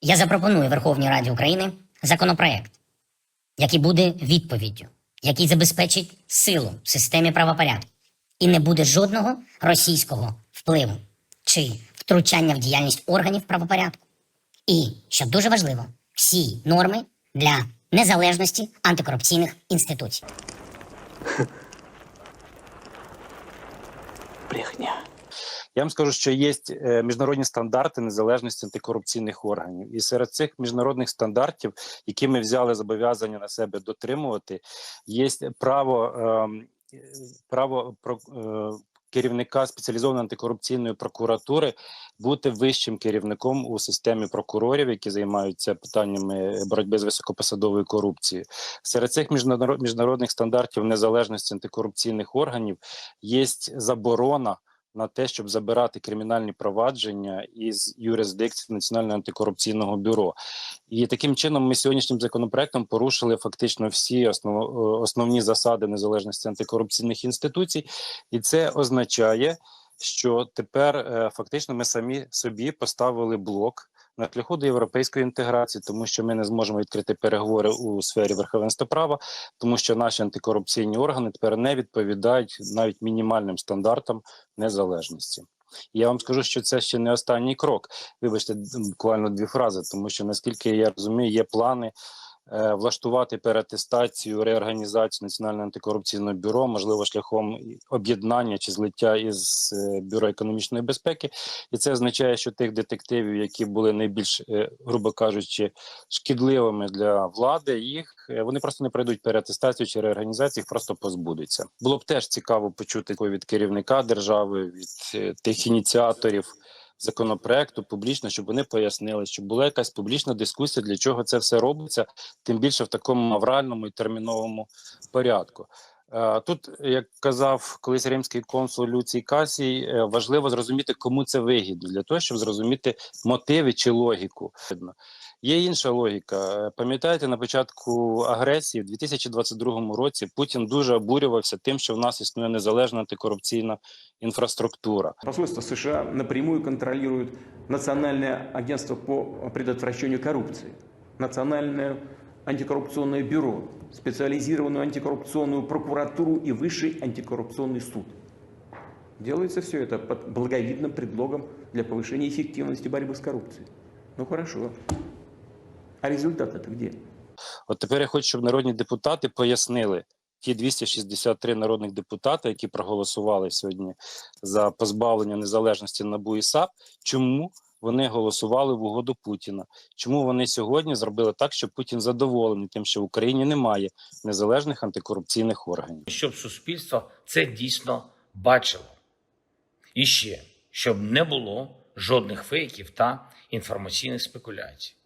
Я запропоную Верховній Раді України законопроект, який буде відповіддю, який забезпечить силу в системі правопорядку, і не буде жодного російського впливу чи втручання в діяльність органів правопорядку. І, що дуже важливо, всі норми для незалежності антикорупційних інституцій. Брехня. Я вам скажу, що є е, міжнародні стандарти незалежності антикорупційних органів, і серед цих міжнародних стандартів, які ми взяли зобов'язання на себе дотримувати, є право, ем, право про. е, Керівника спеціалізованої антикорупційної прокуратури бути вищим керівником у системі прокурорів, які займаються питаннями боротьби з високопосадовою корупцією. Серед цих міжнарод- міжнародних стандартів незалежності антикорупційних органів є заборона на те, щоб забирати кримінальні провадження із юрисдикції Національного антикорупційного бюро. І таким чином ми сьогоднішнім законопроектом порушили фактично всі основ, е, основні засади незалежності антикорупційних інституцій, і це означає, що тепер е, фактично ми самі собі поставили блок. На шляху до європейської інтеграції, тому що ми не зможемо відкрити переговори у сфері верховенства права, тому що наші антикорупційні органи тепер не відповідають навіть мінімальним стандартам незалежності. Я вам скажу, що це ще не останній крок. Вибачте, буквально дві фрази, тому що наскільки я розумію, є плани влаштувати переатестацію, реорганізацію Національного антикорупційного бюро, можливо, шляхом об'єднання чи злиття із е, бюро економічної безпеки. І це означає, що тих детективів, які були найбільш, е, грубо кажучи, шкідливими для влади, їх е, вони просто не пройдуть переатестацію чи реорганізацію, їх просто позбудуться. Було б теж цікаво почути від керівника держави, від е, тих ініціаторів законопроекту публічно, щоб вони пояснили, щоб була якась публічна дискусія, для чого це все робиться, тим більше в такому авральному і терміновому порядку. Е, Тут, як казав колись римський консул Люцій Касій, е, важливо зрозуміти, кому це вигідно, для того, щоб зрозуміти мотиви чи логіку. Є інша логіка. Е, Пам'ятаєте, на початку агресії в 2022 році Путін дуже обурювався тим, що в нас існує незалежна антикорупційна інфраструктура. Посольство США напрямую контролирует Национальное агентство по предотвращению коррупции, Национальное антикоррупционное бюро, специализированную антикоррупционную прокуратуру и Высший антикоррупционный суд. Делается все это под благовидным предлогом для повышения эффективности борьбы с коррупцией. Ну хорошо. А результат это где? От тепер я хочу, щоб народні депутати пояснили ті 263 народних депутати, які проголосували сьогодні за позбавлення незалежності НАБУ і САП, чому вони голосували в угоду Путіна? Чому вони сьогодні зробили так, що Путін задоволений тим, що в Україні немає незалежних антикорупційних органів? щоб суспільство це дійсно бачило. І ще, щоб не було жодних фейків та інформаційних спекуляцій.